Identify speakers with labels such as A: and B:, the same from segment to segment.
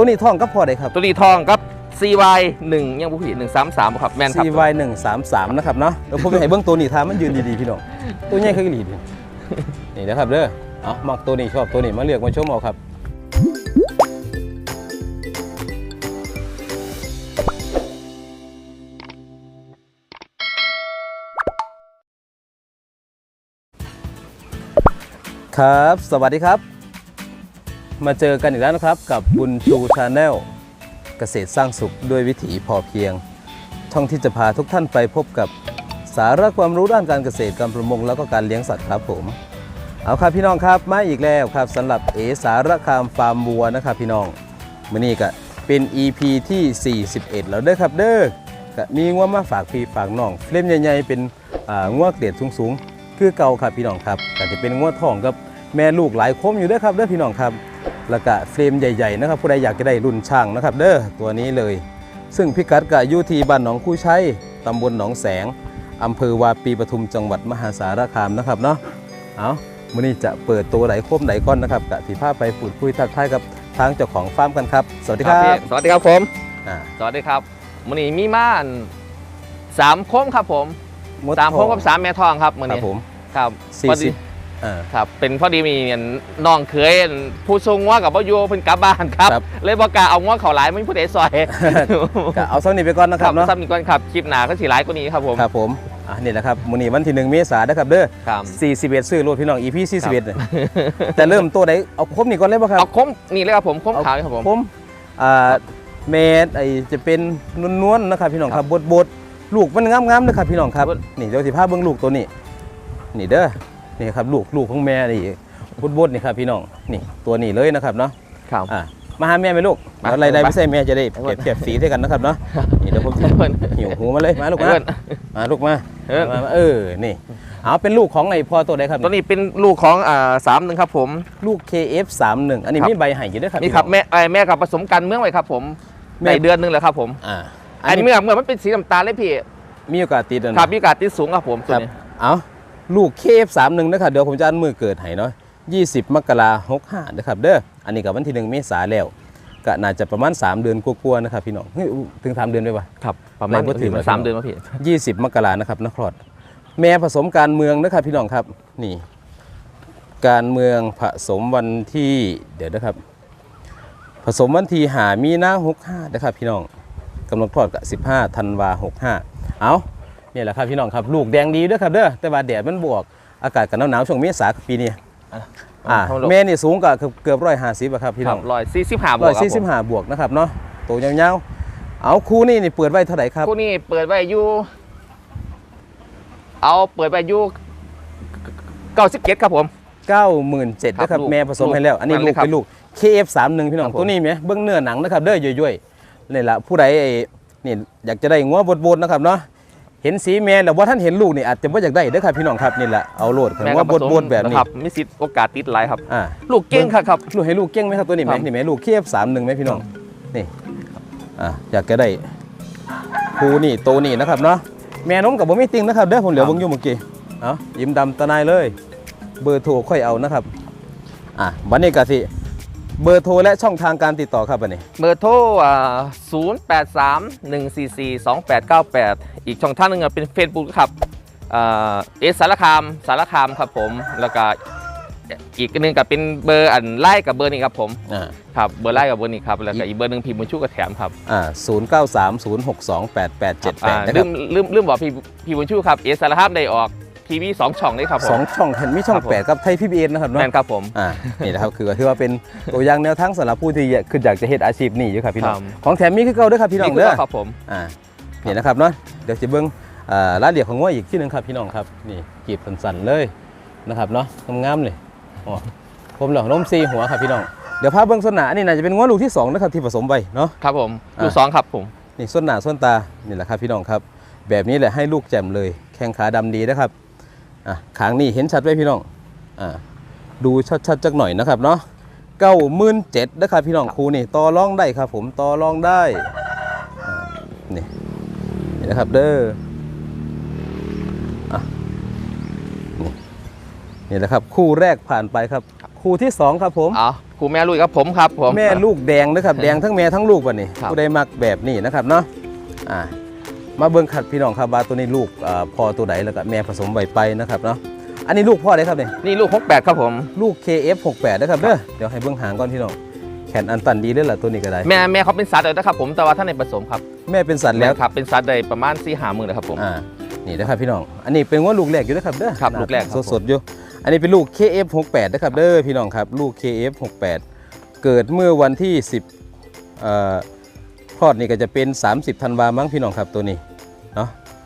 A: ตัวนี้ท่องก็พอได้ครับ
B: ตัวนี้ทองครับ CY 1ยังบุผิด133ครับแมนครับ
A: CY 1 3 3นะครับเนาะเดี๋ยวผมจะให้เบื้องตัวนี้ทามันยืนดีๆพี่น้องตัวใหญ่ขึ้นอีหลีดินี่นะครับเด้อเอามักตัวนี้ชอบตัวนี้มาเลือกมาชมเอาครับครับ สวัสดีครับ มาเจอกันอีกแล้วนะครับกับบุญชูชาแนลเกษตรสร้างสุขด้วยวิถีพอเพียง ช่องที่จะพาทุกท่านไปพบกับสาระความรู้ด้านการเกษตรการประมงแล้วก็การเลี้ยงสัตว์ครับผม เอาครับพี่น้องครับมาอีกแล้วครับสำหรับเอสารคามฟาร์มวัวนะครับพี่น้องมื่อนี้ก็เป็น EP ที่ 41 แล้วเด้อครับเด้อก็มีงัวมาฝากพี่ฝากน้องเล่มใหญ่ๆเป็นงัวเกรดสูงๆคือเก่าครับพี่น้องครับก็จะเป็นงัวทองกับแม่ลูกหลายคมอยู่ด้อครับเด้อพี่น้องครับ แล้วก็เฟรมใหญ่ๆนะครับผู้ใดอยากจะได้รุ่นช่างนะครับ เด้อตัวนี้เลย ซึ่งพิกัดก็อยู่ที่บ้านหนองคู่ชัยตำบลหนองแสงอำเภอวาปีปทุมจังหวัดมหาสารคามนะครับเนาะเอามื้อนี้จะเปิดตัวไหนคมไหนก้อนนะครับกะสิพาไปพูดคุยทักทายกับทางเจ้าของฟาร์มกันครับ สวัสดีครับ
B: พี่สวัสดีครับผม
A: อ่า
B: สวัสดีครับวันนี้มีม่านสามโคมครับผม
A: ด
B: สามโคมกับสามแม่ทองครับวัน
A: ครั
B: นี้
A: บผม
B: ครับ
A: สี่
B: พอดี
A: สิบ อ่า
B: ครับเป็นพอดีมีน้องเคยผู้ทรงว่ากับพ่อโยเพิ่นกลับบ้านครับ
A: ครับ
B: เลยบอกกล้าเอาง้อเขาหลายไม่มีผู้ใดซอย
A: ก็เอาสักนิดไปก่อนนะ
B: ค
A: ค
B: รั
A: รั
B: บบ
A: เนาะ
B: ซ้ำอีกก่อนครับคลิปหนาก็สีร้ายกว่านี้ครับผม
A: ครับผมอะนี่แหละครับมื้อนี้วันที่หนึ่งเมษายนนะครับเด้อ
B: ครับ
A: 41ซื้อรถพี่น้อง EP 41เนี่ยแต่เริ่มตัวไหนเอาคมนี่ก่อนเลยป่ะครับ
B: เอาคมนี่เลยครับผมคมขาวนี่ครับผม
A: ผมอ่าเมดไอจะเป็นนวลๆนะครับพี่น้องครับบดบดๆลูกมันงามๆเลยครับพี่น้องครับ นี่เดี๋ยวสิพาเบิ่งลูกตัวนี้ นี่เด้อ นี่ครับลูกลูกของแม่นี่บดบดๆนี่ครับพี่น้องนี่ตัวนี้เลยนะครับเนาะ
B: ครับ
A: อ่ามาหาแม่ไหมลูก
B: มา
A: แล้วอะไรได้ไม่ใช่แม่จะได้
B: ไป
A: เก็บเก็บสีด้วยกันนะครับเนาะนี่เดี๋ยวผมจะ
B: เพิ่น
A: หิวหูมาเลยมาลูก
B: เอิ้
A: มานมาลูกมา
B: เอิ้น
A: มามาเออนี่เอาเป็นลูกของไอ้พ่อตัวใดครับ
B: ตัวนี้เป็นลูกของอ่าสามหนึ่งครับผม
A: ลูก KF31 อันนี้
B: ครับ
A: มีใบไห่อยู่ด้วยครับ
B: นี่ครับ
A: พี่น้อง
B: แม่ไอ้แม่กับผสมกันเมื่อไหร่ครับผม
A: แม่
B: ในเดือนหนึงเลยครับผม
A: อ่า
B: อันนี้เมื่อเมื่อมันเป็นสีน้ำตาลเลยพี่
A: มีโอกาสติดอัน
B: ครับมีโอกาสที่สูงครับผมตัว
A: ครับ
B: นี้
A: เอา ลูกเคฟสามหนึ่งนะครับเดี๋ยวผมจะอันมือเกิดให้เนาะ20 มกราหกห้านะครับเด้ออันนี้กับวันที่หนึ่งเมษาแล้วก็น่าจะประมาณ 3 เดือนกลัวาๆนะครับพี่น้องเฮ้ยอุ๊ยถึง 3 เดือนได้ปะ
B: ครับประมาณ
A: ในบ่ถึง
B: สามเดือนมาพี่
A: 20มกรานะครับนครแม่ผสมการเมืองนะครับพี่น้องครับนี่ การเมืองผสมวันที่เดี๋ยวนะครับ ผสมวันที่หามีนาหกห้านะครับพี่น้องกำหนดคลอดกับ15ธันวาหกห้าเอาเนี่ยแหละครับพี่น้องครับลูกแดงดีเด้วยครับเด้อแต่ว่าแดดมันบวกอากาศกันหนาวๆช่วงเมษาปีนี้อ่า
B: เอาลูก
A: แม่นี่สูงกว่าเกือบร้อยห้าสิบครับพี่
B: ค
A: น้
B: รั
A: อบง
B: ร้อยสี่สิบห้าบว
A: ร้อกย
B: ครับ
A: สี่สิบ
B: ผม
A: ห้าบวกนะครับเนาะตัวยาวๆเอาคู่นี่นี่เปิดไว้เท่าไหร่ครับ
B: คู่นี้เปิดไว้อยู่เอาเปิดไว้อยู่เก้าสิบเจ็ดครับผม
A: เก้าหมื่นเจ็ด
B: ครับ
A: นะครับ
B: ลูก
A: แม่ผสมให้แล้ว อันนี้
B: นั่น
A: ลู
B: เลย
A: ก
B: ครับ
A: เป็นลูก KF31 พี่น้อง
B: ครับผม
A: ตัวนี้ไหมเบื้องเนื้อหนังนะครับเด้อย่อยๆนี่แหละผู้ใดไอ้นี่อยากจะได้งัวบดๆนะครับเนาะ เห็นสีแม่แล้วว่าท่านเห็นลูกนี่อาจจะว่าอยากได้เด้อครับพี่น้องครับนี่แหละเอาโลดคำว่า
B: ผสม
A: บดๆแบบนี้ะ
B: ครับมีสิทธิ์โอกาสติดหลายครับ
A: อ่า
B: ลูกเก่งครับครับ
A: ลูกให้ลูกเก่งไหมครับตัวนี้ไหม
B: ครับ
A: นี่ไหมลูก KF31 ไหมพี่น้องนี่อ่าอยากจะได้คูนี่โตนี่นะครับเนาะแม่นมกับบ่มีติงนะครับเด้อผมเหลือเบิ่งอยู่เมื่อกี้เอายิ้มดำตะนายเลย เบอร์โทรค่อยเอานะครับอะบันนี้กะสิ เบอร์โทรและช่องทางการติดต่อครับบันนี้
B: เบอร์โทรอ่าศูนย์แปดสามหนึ่งสี่สี่สองแปดเก้าแปดอีกช่องทางหนึงอะเป็น Facebook ครับอ่าเอสสารคามสารคามครับผม แล้วก็อีกอันหนึงก็เป็นเบอร์อันไล่กับเบอร์นี้ครับผม
A: อ่า
B: ครับเบอร์ไล่กับเบอร์นี้ครับ แล้วก็อีกเบอร์หนึ่งพิมพ์มือชูกับแถมครับ
A: อ่าศูนย์เก้าสามศูนย์หกสองแปดแปดเจ็ดแป
B: อ่า
A: ดนะค
B: ลื
A: รับ
B: มลืมลืมบอกพี่พี่บุญชูครับเอสสารคามได้ออก ทีวีสองช่องเลยครับผ
A: สอ
B: ม
A: งช่องเห็นมีช่อ
B: ค
A: ง
B: รับผม
A: แปดกับไทยพีบีเอ็นนะครับเนาะ
B: แม่นครับผม
A: อ่านี่นะครับคือถือว่าเป็นตัวอย่างแนวทางสำหรับผู้ที่อยากคืออยากจะเฮ็ดอาชีพนี่อยู่ครับพี่น้อง
B: ครับ
A: ของแถมมีคือเก่าเด้วยครับพี่น้อง
B: นี่คือ
A: เด้อ
B: ครับผม
A: อ่านี่นะครับเนาะเดี๋ยวจะเบิ้งอ่ารายละเอียดของว่าอีกที่หนึ่งครับพี่น้องครับนี่กีบสันๆเลยนะครับเนาะงามๆเลยอ๋อผมเหล่าน้มซีหัวครับพี่น้องเดี๋ยวพาเบิ้งส่วนหนาอันนี้น่าจะเป็นง้วลูกที่สองนะครับที่ผสมไปเนาะ
B: ครับผม
A: อ่า
B: ลูกสองครับผม
A: นี่ส้นหนาส้นตานี่แหละครับพี่น้องครับ แบบนี้แหละให้ลูกแจ่มเลย แข้งขาดำดีนะครับ อะขางนี่เห็นชัดไว้พี่น้องอ่าดูชัดๆจักหน่อยนะครับเนาะเก้าหมื่นเจ็ดนะครับพี่น้องครูนี่ต่อรองได้ครับผมต่อรองได้อ่านี่นี่นะครับเด้ออะนี่นี่แหละครับคู่แรกผ่านไปครับ คู่ที่สองครับผม
B: เอาครูแม่ลุยครับผมครับผม
A: แม่ลูกแดงนะครับแดงทั้งแม่ทั้งลูกวันนี้
B: ครับ
A: ผู้ใดมักแบบนี้นะครับเนาะอ่า มาเบิ่งขัดพี่น้องครับว่าตัวนี้ลูกอ่าพ่อตัวใดแล้วก็แม่ผสมใบไปนะครับเนาะอันนี้ลูกพ่อได้ครับเนี่ย
B: นี่ลูก 68 ครับผม
A: ลูก KF68 นะครับเด้อเดี๋ยวให้เบิ่งหางก่อนพี่น้องแขนอันตันดีเลยล่ะตัวนี้ก็ได้
B: แม่แม่เขาเป็นสัตว์เลยนะครับผมแต่ว่าท่านในผสมครับ
A: แม่เป็นสัตว์
B: แล้
A: แล้วว
B: ครับเป็นสัตว์ได้ประมาณ4ี่หามือเลยครับผม
A: อ่านี่นะครับพี่น้อง อันนี้เป็นว่าลูกแรกอยู่นะครับเด้อ
B: ครับลูกแรกครับผม
A: สดๆอยู่ อันนี้เป็นลูก KF68 นะครับเด้อพี่น้องครับลูก KF68 เกิดเมื่อวันที่ 10เอ่อคลอดนี่ก็จะเป็น 30ธันวามั้งพี่น้องครับตัวนี้เนาะ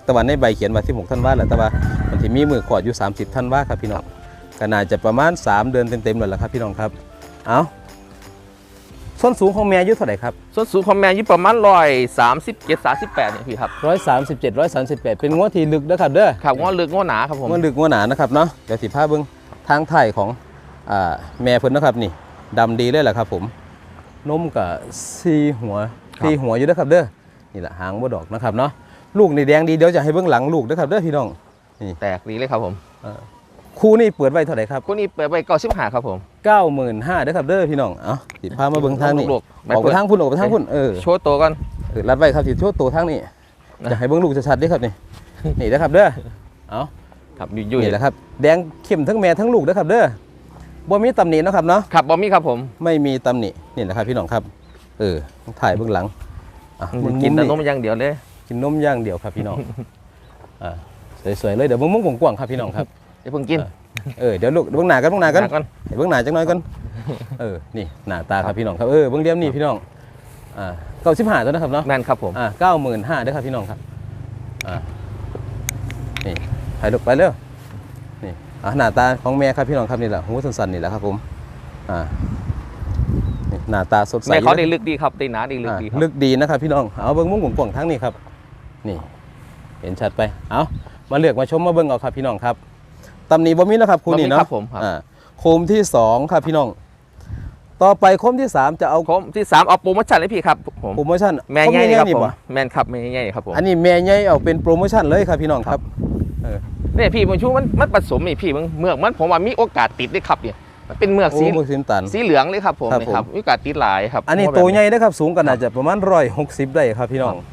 A: แตะวันในใบเขียนว่า16ธันวาแหละแต่ว่ามันที่มีมือคลอดอยู่ 30ธันวาครับพี่น้องก็น่าจะประมาณ 3 เดือนเต็มๆเลยละครับพี่น้องครับเอาส้นสูงของแม่อายุเท่าไหร่ครับ
B: ส่วนสูงของแม่อยู่ประมาณร้อยสามสิบเจ็ดสามสิบแปดเนี่ยพี่ครับ
A: 137 138เป็นงวดที่ลึกนะครับเด้อ
B: ครับง้อลึกง้อหนาครับผม
A: งวดลึกงวดหนานะครับเนาะเดี๋ยวสิพาเบิ้งทางไทยของอ่าแม่เพิ่นนะครับนี่ดำดีเลยแหละครับ ผมนมกับซีหัวซีหัวอยู่นะครับเด้อนี่แหละหางบ่ดอกนะครับเนาะ ลูกนี่แดงดีเดี๋ยวจะให้เบิ้งหลังลูกนะครับเด้อพี่น้อง
B: แตกดีเลยครับผม
A: คู่นี่เปิดไว้เท่าไหร่ครับ
B: คู่นี้เปิดไปเก้าสิบห้าครับผม
A: 95,000เด้อครับเด้อพี่น้องเอ้าสิพามาเบิ้งทางนี้
B: ลูกๆ
A: ออกไปทางพุ่นออกไปทางพุ่นเออ
B: โชว์ตัวกัน
A: เออรัดไว้ครับสิโชว์ตัวทางนี้
B: นะ
A: จะให้เบิ้งลูกชัดๆเด้อครับนี่นี่นะครับเด้อเอ้า
B: ครับอยู่อยู่
A: นี่แหละครับ แดงเข้มทั้งแม่ทั้งลูกนะครับเด้อบ่มีตำหนิเนาะครับเนาะ
B: ครับบอมมี่ครับผม
A: ไม่มีตำหนินี่แหละครับพี่น้องครับ เออถ่ายเบื้องหลังอะมึง
B: กินแต่น
A: มุ
B: ม
A: ม
B: อย่างเดียวเลย
A: กินนมอย่างเดียวครับพี่น้องอ่าสวยๆเลยเดี๋ยวเบิ้งมุ้งกว้างๆครับพี่น้องครับ
B: อย่าเพิ่งกิน
A: เออเดี๋ยวลูกเบื้องหน้ากันเบื้องหน้ากัน
B: ก่อน
A: ให้เบื้องหน้าจังน้อยกันเออนี่หน้าตาครับพี่น้องครับเออเบื้องเดียมนี่พี่น้องอ่าเก้าสิบห้าตัวนะครับเนาะ
B: แม่นครับผม
A: อ่าเก้าหมื่นห้าด้วยครับพี่น้องครับอ่านี่ถ่ายลูกไปเร็วนี่อ่าหน้าตาของแม่ครับพี่น้องครับนี่แหละหูสั้นๆนี่แหละครับผมอ่านี่หน้าตาสดใส
B: แม่เขา
A: อยู่นะ
B: ได้ลึกดีครับได้หนาดีลึก
A: อ่า
B: ดีครับ
A: ลึกดีนะครับพี่น้องเอาเบิ้งมุ้งกว่างๆทั้งนี้ครับ นี่ เห็นชัดไป เอามาเลือกมาชมมาเบิ้งเอาครับพี่น้องครับตำหนีบ่มีนะครับคู่นี้
B: บ่มี
A: เนาะ
B: ครับผมครับ
A: อ่าโคมที่สองครับพี่น้อง ต่อไปโคมที่สามจะเอา
B: ผมที่สามเอาโปรโมชั่นเลยพี่ครับผม
A: โปรโมชั่น
B: แม่
A: โค
B: ใหญ่
A: ใหญ่
B: ครับ
A: นี่
B: ผม
A: บ่
B: แม่นครับแม่ใหญ่ครับผม
A: อันนี้แม่ใหญ่เอาเป็นโปรโมชั่นเลยครับพี่น้องครับ
B: เนี่ยพี่มันชูมันมันผสมนี่พี่มันเมือกมันผมว่ามีโอกาสติดด้วยครับเนี่ยมันเป็นเมือก
A: โอ้
B: สี
A: มือสิมตัน
B: สีเหลืองเลยครับผม
A: ครับ
B: นี่ครับ
A: ผม
B: มีโอกาสติดหลายครับ
A: อันนี้
B: เพราะ
A: ตัว
B: แบบ
A: ใหญ่นะครับสูงกันอาจจะประมาณร้อยหกสิบได้ครับพี่น้องอ่า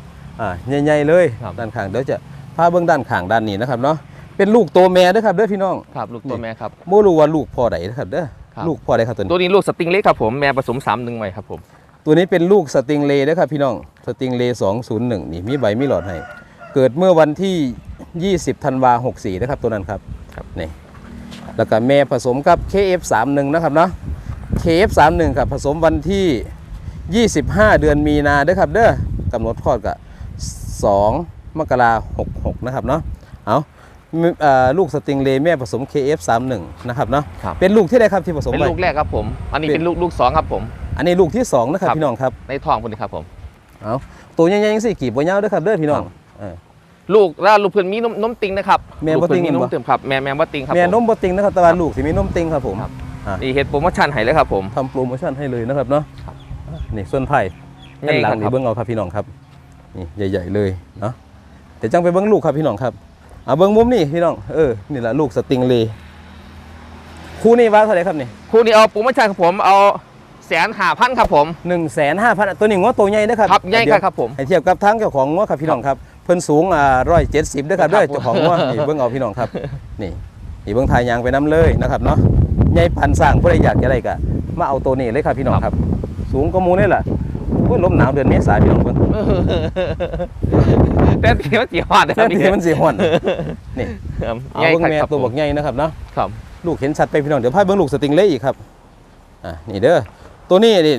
A: ใหญ่ๆเลย
B: ครับ
A: ด้านข้างเดี๋ยวจะพาเบื้องด้านข้างด้านนี้นะครับเนาะเป็นลูกตัวแม่เด้อครับเด้อพี่น้อง
B: ครับลูกตัวแม่ครับ
A: โมรู้ว่าลูกพ่อใดนะครับเด้อ
B: ครับ
A: ลูกพ่อใดครับตัวนี้
B: ตัวนี้ลูกสติงเล็กครับผมแม่ผสมสามหนึ่งไว้ครับผม
A: ตัวนี้เป็นลูกสติงเลย์นะครับพี่น้องสติงเลย์201นี่มีใบมีหลอดให้เกิดเมื่อวันที่ 20ธันวา64นะครับตัวนั้นครับ
B: ครับ
A: นี่แล้วก็แม่ผสมกับ KF31 นะครับเนาะ KF31 ครับผสมวันที่ 25 เดือนมีนาเด้อครับเด้อกำหนดคลอดกับ 2 มกราคม66นะครับเนาะเอามีเอ่อลูกสติงเลย์แม่ผสม KF31 นะครับเนาะ
B: ครับ
A: เป็นลูกที่ใดครับที่ผสม
B: เป็น
A: ไว้
B: ลูกแรกครับผมอันนี้
A: เป็น
B: เป็นลูกลูกสองครับผม
A: อันนี้ลูกที่สองนะครับ
B: ครับ
A: พี่น้องครับ
B: ในท้องคนนี้ครับผม
A: เอาตัวใหญ่ๆยังสี่กีบบ่ยาวเด้อครับเด้อพี่น้อง
B: ครับ
A: เออ
B: ลูกแล้วลูกเพื่อนมีนมนมติงนะครับ
A: แม่บ่
B: ลูกเพื่อน
A: ติง
B: มีนม
A: บ่
B: ติงครับแม่แม่บ่ติงครับ
A: แม่
B: ผ
A: นมบ่ติงนะครับแต่ว่าลูกสิมีนมติงครับผม
B: ครับ
A: อะ
B: นี่เฮ็ดโปรโมชั่นให้เลยครับผม
A: ทำโปรโมชั่นให้เลยนะครับเนาะ
B: ครับ
A: นี่ส่วนไผ่ด้านหลัง
B: ใหญ่
A: นี่
B: ครับ
A: เบิ้งเอาครับพี่น้องครับ นี่ใหญ่ๆเลยเนาะเดี๋ยวจังไปเบิ้งลูกครับพี่น้องครับเอาเบิ้งมุมนี่พี่น้องเออนี่แหละลูกสติงเลย์คู่นี้ว่าเท่าไหร่ครับนี่
B: คู่นี้เอาโปรโมชั่นครับผมเอาแสนหาพันครับผม
A: หนึ่งแสนห้าพันตัวนี้งวตัวใหญ่นะครับ
B: ครับใหญ่
A: เดี๋ยว
B: ครับผม
A: ให้เทียบกับทั้งเจ้าของงวครับพี่น้องครับเพิ่นสูงอ่าร้อยเจ็ดสิบด้วยครับ
B: ครั
A: เด้
B: บ
A: อเจ้าของงวนี่เบิ้งเอาพี่น้องครับนี่นี่เบิ้งทายยางไปน้ำเลยนะครับเนาะใหญ่พันสร้างผู้ใดอยากจะได้ก็มาเอาตัวนี้เลยครับพี่น้องครับ สูงก็มูนี่แหละ โอ้ยลมหนาวเดือนเมษายนพี่น้องเพิ่น
B: แต่ที่มันจีฮอดนะค
A: แค่
B: รับ
A: ที่มันสีห่อนนี่
B: ครับ
A: เอา
B: ใหญ่
A: เบิ้ง
B: ครับ
A: แม่
B: ครับ
A: ตัว
B: ผม
A: บอกใหญ่นะครับเนาะ
B: ครับ
A: ลูกเห็นชัดไปพี่น้องเดี๋ยวพาเบิ้งลูกสติงเล่อีกครับ อ่านี่เด้อ ตัวนี้นี่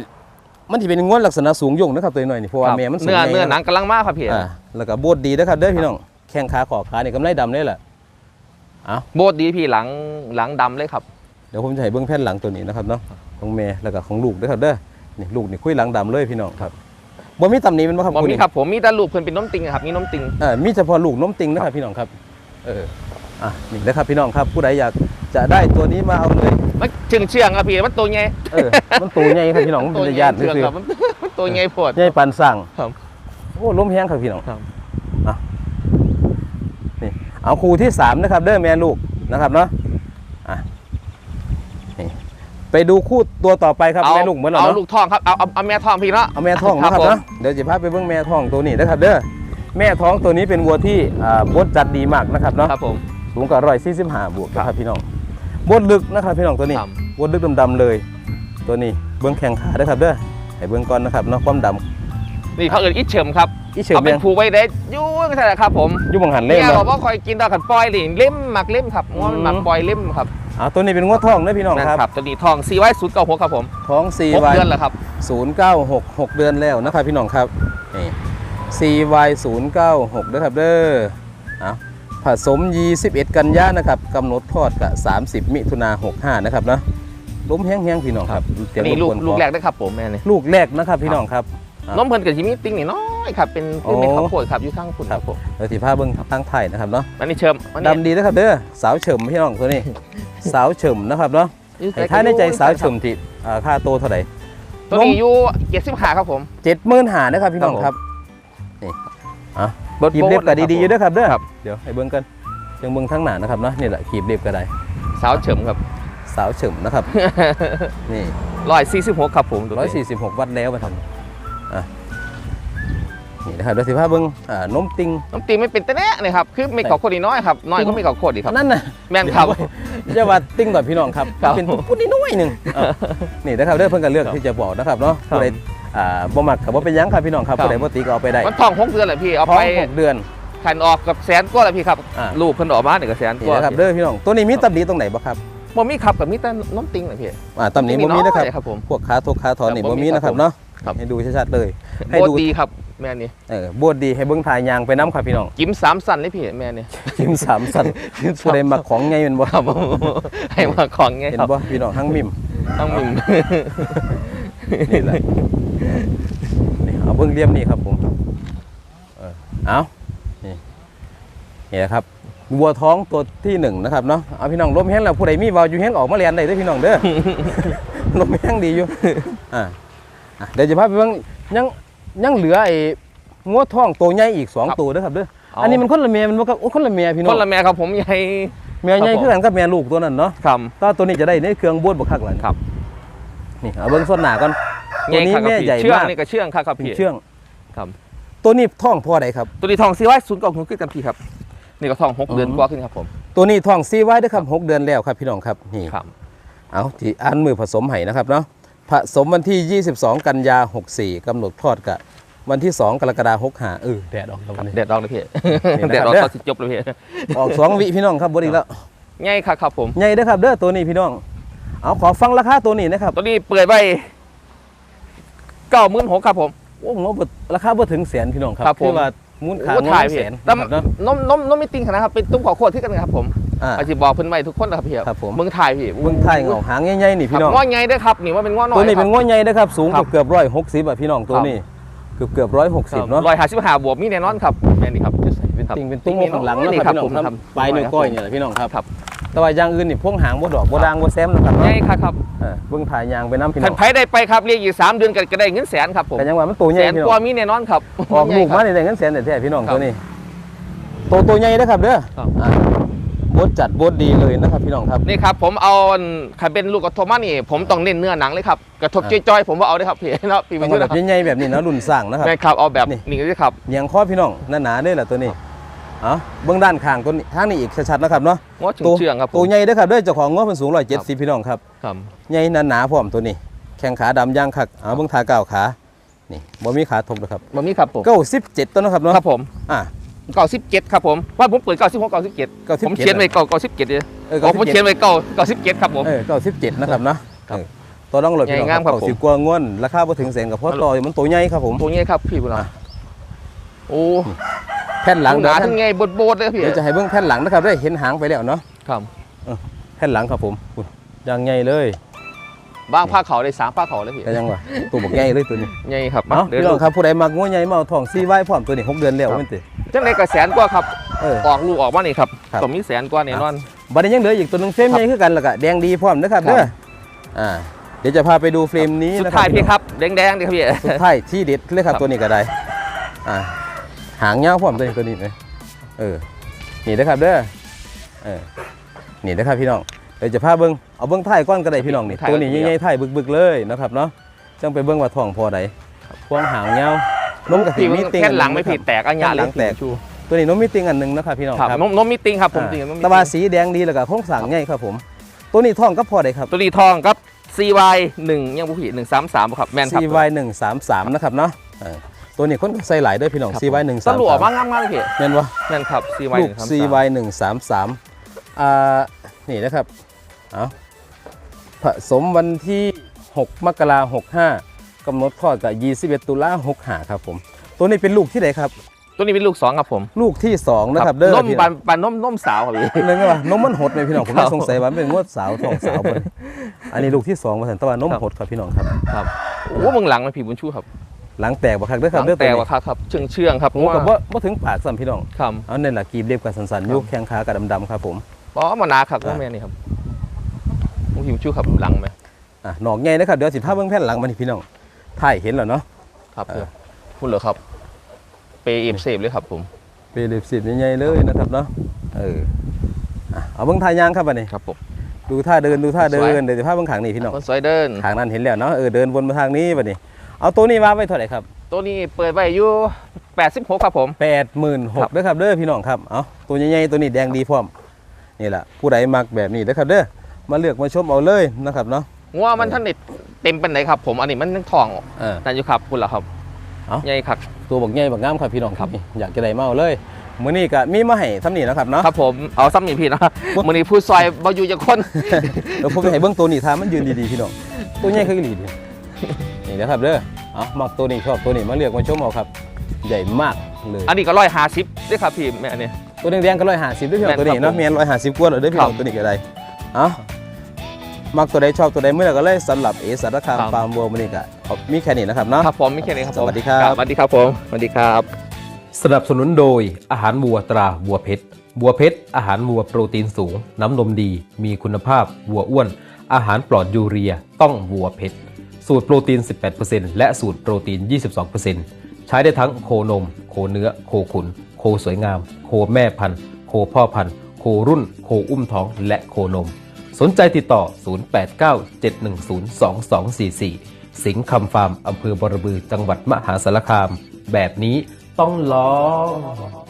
A: มันที่เป็นงวดลักษณะสูงยงนะครับตัวน้อยนี่เพราะว่า
B: ครับ
A: แม่มันสูง
B: เนื้อ
A: ใญ่
B: เนื้อหนั
A: นะ
B: งกำลังมากครับพี่
A: อ่าแล้วก็โบดดีนะครับเด้อพี่น้อง แข้งขาขอขานี่กำไรดำเลยแหละ
B: โบดดีพี่หลังหลังดำเลยครับ
A: เดี๋ยวผมจะให้เบิ้งแผ่นหลังตัวนี้นะครับเนาะ ของแม่แล้วก็ของลูกด้วยครับเด้อ นี่ลูกนี่คุยหลังดำเลยพี่น้องครับบ่มีตำหนิเป็นบ่ครับ
B: ผม
A: ณ
B: มี
A: นี่
B: ครับผมมีแต่ลูกเพื่อนเป็นน้มติงครับมีน้มติง
A: เอ่อมีเฉพาะลูกนมติงนะครับพี่น้องครับเอออะนี่นะครับพี่น้องครับผู้ใดอยากจะได้ตัวนี้มาเอาเลย
B: มันเชื่องเชื่องครับพี่มันตัวใหญ่
A: เออมันตัวใหญ่ครับพี่น้องมัน
B: ตัว
A: เป็น
B: ให
A: ญา
B: ญ่
A: ติ
B: เชื่อง
A: คือ
B: ครับมันมันตัวใหญ่โพด
A: ใหญ่ปานสั่ง
B: ครับ
A: โอ้ล้มแห้งครับพี่น้อง
B: ครับ
A: อะนี่เอาคู่ที่สามนะครับเด้อแม่ลูกนะครับเนาะอะนี่ ไปดูคู่ตัวต่อไปครับ
B: เอา
A: แม่ลูกเหมือนเรา
B: เอา
A: เนาะ
B: ลูกทองครับเอาเอาเอาแม่ทองพี่เนาะ
A: เอาแม่ท้องนะครับ
B: ผม
A: เนาะเดี๋ยวจะพาไปเบิ่งแม่ท้องตัวนี้นะครับเด้อแม่ท้องตัวนี้เป็นวัวที่อ่าบดจัดดีมากนะครับเนาะ
B: ครับผม
A: สูงกว่าร้อยสี่สิบห้าบวกนะครับพี่น้องบดลึกนะครับพี่น้องตัวนี้
B: ครับ
A: บดลึกดำๆเลย ตัวนี้เบื้องแข้งขาเด้อครับเด้อให้เบื้องก่อนนะครับเนาะความด
B: นี่เขาเอินอิชเฉิมครับำ
A: อีเฉิม
B: เอาเป็
A: ยั
B: น
A: ง
B: ผูกไว้ได้ยุ่งใช่ไหมครับผม
A: อยู่บังหันเล่
B: เนี่
A: น
B: ย
A: เนาะ
B: บอกว่าคอยกินตาขันปล่อยหลิเล่มหมักเล่มครับง้อมันหมัก
A: อืม
B: ปล่อยเล่มครับ
A: อ่าตัวนี้เป็นงวดท้องนะพี่น้อง
B: นั่น
A: ครับ
B: ครับตัวนี้ทองซีไว้ศูนย์เก้าหกครับผม
A: ท้อง4
B: หก
A: y
B: เดือนแล้วครับ
A: 096 6เดือนแล้วนะครับพี่น้องครับนี่ CY 096นะครับเด้อเอาผสม 21 กันยานะครับกำหนดทอดกับ 30 มิถุนา65 นะครับเนาะล้มแห้งๆพี่น้องครับเตรียม
B: นี่ลูก
A: รบวน
B: ลูก
A: พอ
B: แรกได้ครับผมแม่เนี่ย
A: ลูกแรกนะครับพี่น้องครับครับ
B: น้องเพิ่นกับชิมิติ้งนี่น้อยครับเป็น
A: โอ้
B: เป็นข้าวโพดครับอยู่ข้างคุณครับผม
A: เดี๋ยวที่ผ้าเบิ้งทางไทยนะครับเนาะ
B: อันนี้เชิมอันนี้
A: ดำดีนะครับเด้อสาวเฉิมพี่น้องตัวนี้ สาวเฉิมนะครับเนาะ
B: อยู่
A: ไอ้ท่าในใจสาวเฉิมที่อ่าค่าโตวเท่าไหร่
B: ตัวนี้อยู่เจ็ดสิบห้าครับผม
A: เจ็ดหมื่นหานะครับพี่น้องครับนี่อะ
B: เบิร์ด
A: ขีบ
B: โบ๊
A: เล็บ
B: ท
A: ก็ดีๆอยู่เด้อครับเด้อ
B: ครับ
A: เดี๋ยวให้เบิ้งกันยังเบิ้งทั้งหนานะครับเนาะนี่แหละขีบเล็บก็ได้
B: สาวเฉิมครับ
A: สาวเฉิมนะครับนี่
B: ร้อยสี่สิบหกครับผมตัว
A: ร้อย
B: นี้
A: สี่สิบหกวัดแล้วมาทำ อะนี่นะครับเดี๋ยวสิผ้าเบิ้งอ่านมติง
B: น้ำตีไม่เป็นแต่แน่เลยครับ คือไม่ขอโคตรน้อยครับ น้อยก็ไม่ขอโคตรดีครับ
A: นั่นน่ะ
B: แม่นครับ
A: อย่าว่าติ้งก่อนพี่น้องครับ
B: ครับ
A: เป็นพูดนิดหน้อยหนึ่งอะนี่นะครับเด้อเพิ่นก็เลือกที่จะบอกนะครับเนาะ
B: ครับ
A: ผู้ใดอ่าบ่มักกับบ่เป็นหยังครับพี่น้องครับ
B: ครับ
A: ผู้ใดบ่ตีก็เอาไปได้
B: มันทองหกเดือนแหละพี่ เอา
A: ท้อ
B: ไป
A: งหกเดือน
B: ขันออกกับแสนกว่าแหละพี่ครับ
A: อ่า
B: ลูกเพิ่นออกมาเนี่ยก็แสนก
A: นี่
B: ว่า
A: นะครับเด้อพี่น้องตัวนี้มีตำหนิตรงไหนบ่ครับ
B: บ่มีครับกับมีแต่น้ำติงเลยพี่
A: อ่าตำหนิบ่มีนะครับ
B: อยครับผม
A: พวกขาทุกขาถอนนี่
B: ครับ
A: บ่มี
B: บ่มี
A: นะค
B: ครั
A: รับบเนาะ
B: ครับ
A: ให้ดูชัดๆเลย ให้
B: โบ
A: ดู
B: ดีครับแม่นี่
A: เออบวดดีให้เบิ่งถ่ายยางไปน้ำครับพี่น้อง
B: จิ้มสามสันเลยพี่แม่นี่
A: จิ้มสามสันผู้ใดมักของไงแม่นบ่
B: ครับผมให้มาของไง
A: เห็น
B: ครับ
A: บ่พี่น้องทั้งมิม
B: ต้องมิม
A: นี่แหละนี่เอาเบิ่งเรียมนี่ครับผมเออเอานี่นี่นะครับวัวท้องตัวที่หนึ่งนะครับเนาะเอาพี่น้องลมแห้งแล้วผู้ใดมีวาวอยู่แห้งออกมาเรียนได้เด้อพี่น้องเด้อ ลมแห้งดีอยู่อ่าอะ เดี๋ยวจะพาไปเบิ่งยังยังเหลือไอ้งัวท้องตัวใหญ่อีกสอง
B: ครับ
A: ตัวเด้อครับเด้อ
B: เอา
A: อันนี้มันคนละแม่มันบ่ครับโอ้คนละแม่พี่น้
B: ค
A: อง
B: นละแม่ครับผมใหญ่
A: แม่ใหญ่
B: ครับผม
A: คือกันกับแม่ลูกตัวนั้นเนาะ
B: ครับ
A: แตว่าตัวนี้จะได้ในเครื่องบวชบักคักหล่ะ
B: ครับ
A: นี่เอาเบิ่งส่วนหน้าก่อนตัวนี้
B: ครับ
A: แม่
B: พี่
A: ใหญ่
B: เชื่อง
A: มาก
B: นี่ก็เชื่องครับครับ
A: เป็น
B: พี่
A: เชื่อง
B: ครับ
A: ตัวนี้ท้องพ่อใดครับ
B: ตัวนี้ทองซีไว้ศูนย์กองทุนขึ้นกันพี่ครับนี่ก็ทองหกเดือน
A: อืม
B: กว่าขึ้นครับผม
A: ตัวนี้ท้องซีไว้ด้วยครับหกเดือนแล้วครับพี่น้องครับนี่
B: ครับ
A: เอาที่อันมือผสมไห้นะครับเนาะ ผสมวันที่ 22 กันยา 64กำหนดทอดกะวันที่ 2 กรกฎาคม65เออแดดออกแล้ววันนี้
B: เด็ดดอกเลยพี่
A: นี่นะครับ
B: เด็ดดอก
A: เด้อ
B: เขาสิจบเลยพี่
A: ออก2วิพี่น้องครับบดีแล้ว
B: ง่ายครับครับผม
A: ใหญ่เด้อครับเด้อตัวนี้พี่น้อง เอาขอฟังราคาตัวนี้นะครับ
B: ตัวนี้เปิดไว้เก้าหมื่นหกครับผม
A: โอ้งบราคาบ่ถึงแสนพี่น้องครับ
B: ครับผม
A: อว่ามูลค่า
B: โอ้
A: เงิ
B: ถ่าย
A: นแส
B: พี่
A: น
B: แต่
A: นะครับเนาะ
B: นมนมนมไม่ติงขนาดครับ เป็นตุ้มขอขวดที่กันครับผม
A: อ่า
B: อาจจะบอกเพิ่นไว้ทุกคนนะครับพี่
A: ครับผม
B: เมืองถ่ายพี่
A: เบิ่งไทยเงาหางใหญ่ๆนี่
B: ครั
A: พี่
B: บ
A: น้อง
B: ง้อไงด้วยครับนี่ว่าเป็นง้อน้อย
A: ตัวนี้เป็น
B: ครับ
A: ง้อใหญ่นะครับสูง
B: ครับ
A: เกือบร้อยหกสิบอะพี่น้องตัวนี้เกือบเกือบร้อยหกสิบเนาะ
B: รอยหาสิบหาบวกมีแน่นอนครับแม่นี่ครับ
A: เป็น
B: ครับ
A: ติ่งเป็นตุ้งข้างหลัง
B: นี่
A: นะค
B: ครั
A: รับบพี่น้อง
B: ผม
A: ครับ ปลายนิ้วก้อยเนี่ยแหละพี่น้องครับ
B: ครับ
A: แต่ว่าอย่างอื่นนี่พวงหางบ่ดอกบ่ด่างบ่แซมนะครับ
B: ไง
A: เนาะ
B: ครับครับ
A: เออเบิ่งถ่ายยางไปน้ำพี่น้
B: ท่า
A: อนง
B: ไผได้ไปครับเรียกอีกสามเดือนก็ก็ได้เงินแสนครับผม
A: แต่ยังว่ามันตัวให
B: แส
A: ญ่
B: น
A: พี่น้
B: กว่า
A: อง
B: มีแน่นอนครับ
A: ออกลูกมา
B: ใหญ่ครับ
A: ได้เงินแสนแท้ๆพี่น้อง
B: ครับ
A: ตัวนี้ ตัวตัวใหญ่นะครับเด้อ
B: ครับ
A: อ่า บดจัดบดดีเลยนะครับพี่น้องครับ
B: นี่ครับผมเอาอันใครเป็นลูกกระทบมานี่ ผมต้องเน้นเนื้อหนังเลยครับกระทบ
A: อ่า
B: จ้อยๆผมว่าเอาได้ครับพี่เนาะพี่
A: ต้
B: ไม่
A: อง
B: ใช่
A: เอาแบบใหญ่ๆแบบนี้นะรุ่นสร้างนะครับ
B: แม่ครับเอาแบบ
A: นี่
B: นี่เลยครับ
A: เนียงข้อพี่น้องหนาๆเด้อล่ะตัวนี้เอ๋อเบื้องด้านข้างตัวนี้ทางนี้อีกชัดๆนะครับเนาะ
B: ง้อถึง
A: ตัว
B: เชื่องครับผม
A: ตัวใหญ่เด้อครับเด้อเจ้าของง้อมันสูง170พี่น้องครับ
B: ครับ
A: ใหญ่หนาๆพร้อมตัวนี้ แข้งขาดำย่างคักเอาเบิ่งขาก้าวขานี่บ่มีขาทบนะครับ
B: มันมีครับผม
A: เก้าสิบเจ็ดตัวนะครับเนาะ
B: ครับผม
A: อ่า
B: เก้าสิบเจ็ดครับผมว่าผมเปิดเก้าสิบหกเก้าสิบเจ็ด
A: 97
B: ผมเขียนไว้เก้าเก้าสิบเจ็ดเลย
A: เออ
B: อ๋อผมเขียน
A: 97
B: ไว้เก้าเก้าสิบเจ็ดครับผม
A: เออเก้าสิบเจ็ดนะครับเนาะ
B: ครับ
A: เออตัวน้องหลดพี่น้อง
B: ใหญ่งามครับ
A: เก้าสิบ
B: ผม
A: กว่าง้วนราคาบ่ถึงแสนกับพ่อต่อมันตัวใหญ่ครับผม
B: ตัวนี้ครับพี่บุญ
A: อะ
B: โอ้
A: แผ่นหลัง
B: ห
A: เดี๋ยว
B: นา
A: ท่า
B: ทั้
A: น
B: งไงบดโบดๆเลยพี่
A: เดี๋ยวจะให้เบิ่งแผ่นหลังนะครับได้เห็นหางไปแล้วเนาะ
B: ครับ
A: แผ่นหลังครับผมอุ้ยอย่างใหญ่เลย
B: บางผ้าเขาได้สามผ้าเขาเลยพี่
A: ก็ยังว่าตัวบักใหญ่เลยตัวนี้
B: ใหญ่ครับ
A: เนาะ
B: เดี๋ยว
A: พี่น้องครับผู้ใดมักง้วใหญ่มาเอาทองซีไว้พร้อมตัวนี้หกเดือนแล้ว
B: ครับ
A: แม่นติ
B: จังไรก็แสนกว่าครับ
A: เออ
B: ออกลูกออกมานี่ครับ
A: ครับ
B: ต้องมีแสนกว่าแน่นอน
A: บัดนี้ยังเหลืออีกตัวหนึงเฟรม
B: ครับ
A: ใหญ่คือกันแล้วก็แดงดีพร้อมนะครับ
B: ครับ
A: เด้ออ่าเดี๋ยวจะพาไปดูเฟรมนี้
B: สุด
A: นะครั
B: ท้าย
A: บ
B: พี่ครับแดงๆดีครับพี่
A: สุดท้ายที่เด็ดเลยครับ
B: ครับ
A: ตัวนี้ก็ได้อ่าหางยาวพร้อมตัวนี้ตัวนี้เลยเออนี่นะครับเด้อเออนี่นะครับพี่น้องเดี๋ยวจะพาเบิ้งเอาเบื้องท้ายก้อนก็ได้พี่น้องนี่
B: ท้าย
A: ตัวนี้
B: ก็ได้
A: ใหญ่ๆท้ายบึกๆเลยนะครับเนาะจังไปเบื้องว่าท้องพอใดพวงหางยาว นมกระสี
B: พี่
A: มีติ่ง
B: แค่หลังไม่ผิดแตกอันยา
A: หลังแตก
B: ชู
A: ตัวนี้นมมีติ่งอันหนึงนะครับพี่น้อง
B: ครับ
A: ครับ
B: นมนมมีติงครับผม
A: อ่า
B: จริงๆนมมี
A: ตะวา
B: ติง
A: สีแดงดีแล้วก็โครงสร้างใหญ่ครับผม ตัวนี้ท้องก็พอได้ครับ
B: ตัวนี้ทองครับ CY 1ยังบุผิด133ครับแมนครับ
A: CY 133นะครับเนาะเออตัวนี้คนก็ใส่หลายด้วยพี่น้อง
B: ครับ
A: CY
B: ตำรวจมาก
A: 133
B: งามมากเลยพี่
A: แม่นวะ
B: แมนครับ CY
A: ลูก
B: 133
A: CY 133อ่านี่นะครับเอาผสมวันที่ 6 มกราคม65 กำหนดคลอดกับ 21 ตุลา65ครับผม ตัวนี้เป็นลูกที่ไหนครับ
B: ตัวนี้เป็นลูกสองครับผม
A: ลูกที่2นะครับเด้อน
B: ม
A: พี่
B: ปั
A: น้อนง
B: ปันนมนมสาวครับพี่
A: นึกว่านมมันหดไหมพี่น้องผม
B: ครั
A: ไม่
B: บ
A: สงสัยว่ามันเป็นงวดสาวท้องสาวบ่อันนี้ลูกที่2มาสันตะวันนม
B: ครับ
A: หดครับพี่น้องครับ
B: ครับโอ้เมืองหลังมันผีบุญชูครับ
A: หลังแตกบ่ครับเด้อครับ
B: หลัง
A: เด้อ
B: แต
A: ตัว
B: ก
A: นี้
B: ว่าครับครับเชื่องเชื่องๆครับ
A: หูกับว่าบ่ถึงปากซ้ำพี่น้อง
B: ครับ
A: เอาเนี่ยแหละกีบเรียบกับสันๆยุกแข้งขากับดำๆครับผม
B: ป๋อมานาครับ
A: อ่า
B: แม่นี่ครับผมผีบุญชูครับหลังไหม
A: อะหนอกใหญ่นะครับเดี๋ยวสิพาเบิ่งแผ่นหลังมันนี่พี่น้อง ถ่ายเห็นแล้วเนาะ
B: ครับ
A: เออ
B: พูดเหรอครับ เปย์เอฟเซฟเลยครับผม
A: เปรียบสิบใหญ่ๆเลยนะครับเนาะ เอออะเอาเบิ่งท่ายางครับบัดนี้
B: ครับผม
A: ดูท่าเดินดูท่าเดิ
B: สวย
A: นเดี๋ยวสิพาเบิ่งขางนี่พี่น้อง
B: คนสวยเดิน
A: ขางนั้นเห็นแล้วเนาะ เออเดินวนมาทางนี้บัดนี้ เอาตัวนี้ว่าไว้เท่าไหร่ครับ
B: ตัวนี้เปิดไว้อยู่86ครับผม
A: 86,000เด้อครับเด้อพี่น้องครับ เอาตัวใหญ่ๆตัวนี้แดงดีพร้อม นี่แหละผู้ใดมักแบบนี้เด้อครับเด้อ มาเลือกมาชมเอาเลยนะครับเนาะ
B: งัวมันท่านเด็ด เต็มเป็นไหนครับ ผมอันนี้มันทั้งทอง
A: เออ
B: นั่นอยู่ครับคุณเหรอครับ
A: เอ้า
B: ใหญ่ครับ
A: ตัวบักใหญ่บักงามครับพี่น้องครับนี่อยากจะได้มาเอาเลยมื้อนี้ก็มีมาให้ทำนี่นะครับเนาะ
B: ครับผมเอาซ้ำอีกพี่นะมือนี้ผู้ซอยบาอยู่จะคน
A: เดี๋ยวผมจะให้เบื้องตัวนี้ทามันยืนดีๆพี่น้องตัวใหญ่คืออีหลีดีนี่นะครับเด้อเอามักตัวนี้ชอบตัวนี้มาเลือกมาชมเอาครับ ใหญ่มากเลย
B: อันนี้ก็ร้อยหาสิบด้วยครับพี่แม่อันนี้
A: ตัวแดงๆก็ร้อยห้าสิบด้วยพี่น้อง
B: แม่น
A: ตัวนี้
B: ครั
A: เนาะ
B: บผม
A: เมียนร้อยห้าสิบกว่าเลยเด้อพี่น้อง
B: ครับ
A: ตัวนี้ก็ได้เอา มักตัวใดชอบตัวใดเมื่อไหร่ก็เลยสำหรับเอสารคาม
B: ครับ
A: ฟาร์มวัวมันนี่ก็มีแค่นี้นะครับเนาะ
B: ครับผมไม่แค่นี้ครับผม
A: สวัสดีครับ
B: สวัสดีครับผมสวัสดีครับ
A: สนับสนุนโดยอาหารวัวตราวัวเพชรวัวเพชรอาหารวัวโปรตีนสูง น้ำนมดี มีคุณภาพวัวอ้วน อาหารปลอดยูเรีย ต้องวัวเพชรสูตรโปรตีน 18%และสูตรโปรตีน 22%ใช้ได้ทั้งโคนม โคเนื้อ โคขุน โคสวยงาม โคแม่พันธุ์ โคพ่อพันธุ์ โครุ่น โคอุ้มท้อง และโคนม สนใจติดต่อ 0897102244 สิงห์คำฟาร์มอำเภอบรบือจังหวัดมหาสารคาม แบบนี้ต้องลอง